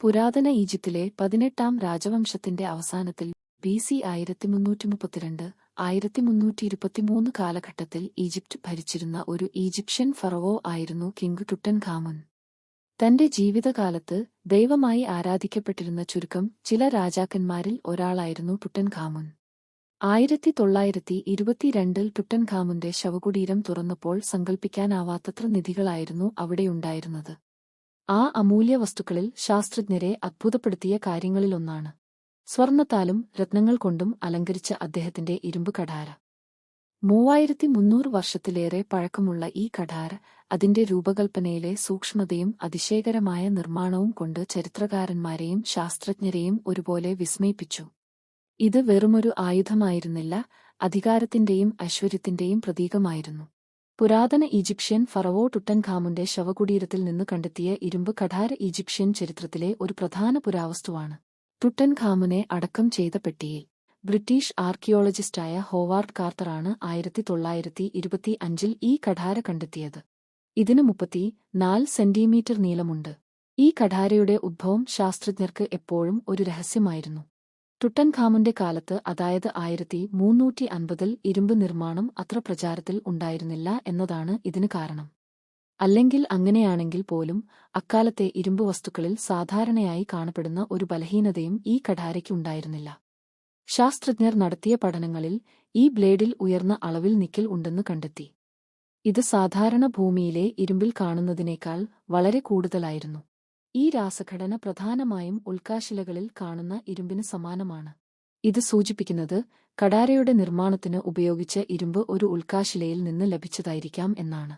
പുരാതന ഈജിപ്തിലെ പതിനെട്ടാം രാജവംശത്തിന്റെ അവസാനത്തിൽ ബി സി ആയിരത്തി മുന്നൂറ്റി മുപ്പത്തിരണ്ട് ആയിരത്തി മുന്നൂറ്റി ഇരുപത്തിമൂന്ന് കാലഘട്ടത്തിൽ ഈജിപ്റ്റ് ഭരിച്ചിരുന്ന ഒരു ഈജിപ്ഷ്യൻ ഫറവോ ആയിരുന്നു കിങ് ടുട്ടൻ ഖാമുൻ തന്റെ ജീവിതകാലത്ത് ദൈവമായി ആരാധിക്കപ്പെട്ടിരുന്ന ചുരുക്കം ചില രാജാക്കന്മാരിൽ ഒരാളായിരുന്നു ടുട്ടൻ ഖാമുൻ ആയിരത്തി തൊള്ളായിരത്തി ഇരുപത്തിരണ്ടിൽ ടുട്ടൻ ഖാമുന്റെ ശവകുടീരം തുറന്നപ്പോൾ സങ്കൽപ്പിക്കാനാവാത്തത്ര നിധികളായിരുന്നു അവിടെയുണ്ടായിരുന്നത്. ആ അമൂല്യ വസ്തുക്കളിൽ ശാസ്ത്രജ്ഞരെ അത്ഭുതപ്പെടുത്തിയ കാര്യങ്ങളിലൊന്നാണ്. സ്വർണത്താലും രത്നങ്ങൾ കൊണ്ടും അലങ്കരിച്ച അദ്ദേഹത്തിന്റെ ഇരുമ്പ് കഠാര. മൂവായിരത്തി മുന്നൂറ് വർഷത്തിലേറെ പഴക്കമുള്ള ഈ കഠാര അതിന്റെ രൂപകൽപ്പനയിലെ സൂക്ഷ്മതയും അതിശയകരമായ നിർമ്മാണവും കൊണ്ട് ചരിത്രകാരന്മാരെയും ശാസ്ത്രജ്ഞരെയും ഒരുപോലെ വിസ്മയിപ്പിച്ചു. ഇത് വെറുമൊരു ആയുധമായിരുന്നില്ല അധികാരത്തിന്റെയും ഐശ്വര്യത്തിന്റെയും പ്രതീകമായിരുന്നു. പുരാതന ഈജിപ്ഷ്യൻ ഫറവോ ടുട്ടൻഖാമുന്റെ ശവകുടീരത്തിൽ നിന്ന് കണ്ടെത്തിയ ഇരുമ്പ് കഠാര ഈജിപ്ഷ്യൻ ചരിത്രത്തിലെ ഒരു പ്രധാന പുരാവസ്തുവാണ്. ടുട്ടൻഖാമുനെ അടക്കം ചെയ്ത പെട്ടിയിൽ ബ്രിട്ടീഷ് ആർക്കിയോളജിസ്റ്റായ ഹോവാർഡ് കാർത്തറാണ് ആയിരത്തി തൊള്ളായിരത്തി ഇരുപത്തി അഞ്ചിൽ ഈ കഠാര കണ്ടെത്തിയത്. ഇതിന് മുപ്പത്തി നാല് സെന്റിമീറ്റർ നീളമുണ്ട്. ഈ കഠാരയുടെ ഉദ്ഭവം ശാസ്ത്രജ്ഞർക്ക് എപ്പോഴും ഒരു രഹസ്യമായിരുന്നു. ടുട്ടൻഖാമുന്റെ കാലത്ത് അതായത് ആയിരത്തി മൂന്നൂറ്റി അൻപതിൽ ഇരുമ്പ് നിർമ്മാണം അത്ര പ്രചാരത്തിൽ ഉണ്ടായിരുന്നില്ല എന്നതാണ് ഇതിന് കാരണം. അല്ലെങ്കിൽ അങ്ങനെയാണെങ്കിൽ പോലും അക്കാലത്തെ ഇരുമ്പ് വസ്തുക്കളിൽ സാധാരണയായി കാണപ്പെടുന്ന ഒരു ബലഹീനതയും ഈ കഠാരയ്ക്കുണ്ടായിരുന്നില്ല ശാസ്ത്രജ്ഞർ നടത്തിയ പഠനങ്ങളിൽ ഈ ബ്ലേഡിൽ ഉയർന്ന അളവിൽ നിക്കൽ ഉണ്ടെന്ന് കണ്ടെത്തി. ഇത് സാധാരണ ഭൂമിയിലെ ഇരുമ്പിൽ കാണുന്നതിനേക്കാൾ വളരെ കൂടുതലായിരുന്നു. ഈ രാസഘടന പ്രധാനമായും ഉൽക്കാശിലകളിൽ കാണുന്ന ഇരുമ്പിന് സമാനമാണ്. ഇത് സൂചിപ്പിക്കുന്നത് കടാരയുടെ നിർമ്മാണത്തിന് ഉപയോഗിച്ച ഇരുമ്പ് ഒരു ഉൽക്കാശിലയിൽ നിന്ന് ലഭിച്ചതായിരിക്കാം എന്നാണ്.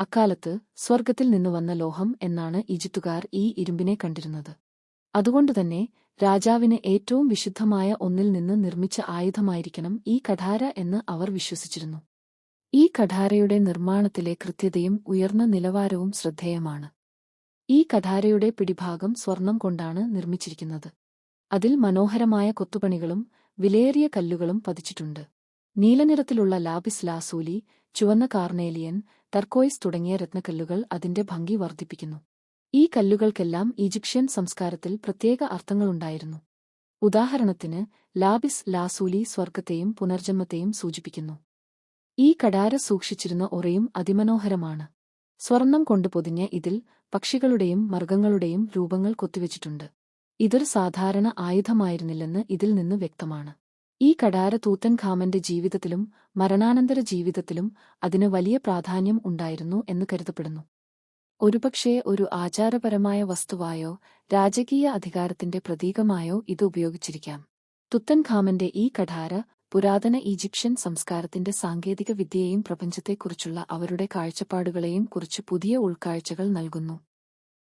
അക്കാലത്ത് സ്വർഗത്തിൽ നിന്ന് വന്ന ലോഹം എന്നാണ് ഈജിപ്തുകാർ ഈ ഇരുമ്പിനെ കണ്ടിരുന്നത്. അതുകൊണ്ടുതന്നെ രാജാവിന് ഏറ്റവും വിശുദ്ധമായ ഒന്നിൽ നിന്ന് നിർമ്മിച്ച ആയുധമായിരിക്കണം ഈ കഠാര എന്ന് അവർ വിശ്വസിച്ചിരുന്നു. ഈ കഠാരയുടെ നിർമ്മാണത്തിലെ കൃത്യതയും ഉയർന്ന നിലവാരവും ശ്രദ്ധേയമാണ്. ഈ കഠാരയുടെ പിടിഭാഗം സ്വർണം കൊണ്ടാണ് നിർമ്മിച്ചിരിക്കുന്നത്. അതിൽ മനോഹരമായ കൊത്തുപണികളും വിലയേറിയ കല്ലുകളും പതിച്ചിട്ടുണ്ട്. നീലനിറത്തിലുള്ള ലാബിസ് ലാസൂലി ചുവന്ന കാർണേലിയൻ ടർക്കോയിസ് തുടങ്ങിയ രത്നക്കല്ലുകൾ അതിന്റെ ഭംഗി വർദ്ധിപ്പിക്കുന്നു. ഈ കല്ലുകൾക്കെല്ലാം ഈജിപ്ഷ്യൻ സംസ്കാരത്തിൽ പ്രത്യേക അർത്ഥങ്ങളുണ്ടായിരുന്നു. ഉദാഹരണത്തിന് ലാബിസ് ലാസൂലി സ്വർഗത്തെയും പുനർജന്മത്തെയും സൂചിപ്പിക്കുന്നു. ഈ കടാര സൂക്ഷിച്ചിരുന്ന ഒറയും അതിമനോഹരമാണ്. സ്വർണം കൊണ്ട് പൊതിഞ്ഞ ഇതിൽ പക്ഷികളുടെയും മൃഗങ്ങളുടെയും രൂപങ്ങൾ കൊത്തിവച്ചിട്ടുണ്ട്. ഇതൊരു സാധാരണ ആയുധമായിരുന്നില്ലെന്ന് ഇതിൽ നിന്ന് വ്യക്തമാണ്. ഈ കടാര തൂത്തൻ ഖാമന്റെ ജീവിതത്തിലും മരണാനന്തര ജീവിതത്തിലും അതിന് വലിയ പ്രാധാന്യം ഉണ്ടായിരുന്നു എന്ന് കരുതപ്പെടുന്നു. ഒരുപക്ഷേ ഒരു ആചാരപരമായ വസ്തുവായോ രാജകീയ അധികാരത്തിന്റെ പ്രതീകമായോ ഇത് ഉപയോഗിച്ചിരിക്കാം. തുത്തൻഖാമന്റെ ഈ കഠാര പുരാതന ഈജിപ്ഷ്യൻ സംസ്കാരത്തിന്റെ സാങ്കേതിക വിദ്യയെയും പ്രപഞ്ചത്തെക്കുറിച്ചുള്ള അവരുടെ കാഴ്ചപ്പാടുകളെയും കുറിച്ച് പുതിയ ഉൾക്കാഴ്ചകൾ നൽകുന്നു.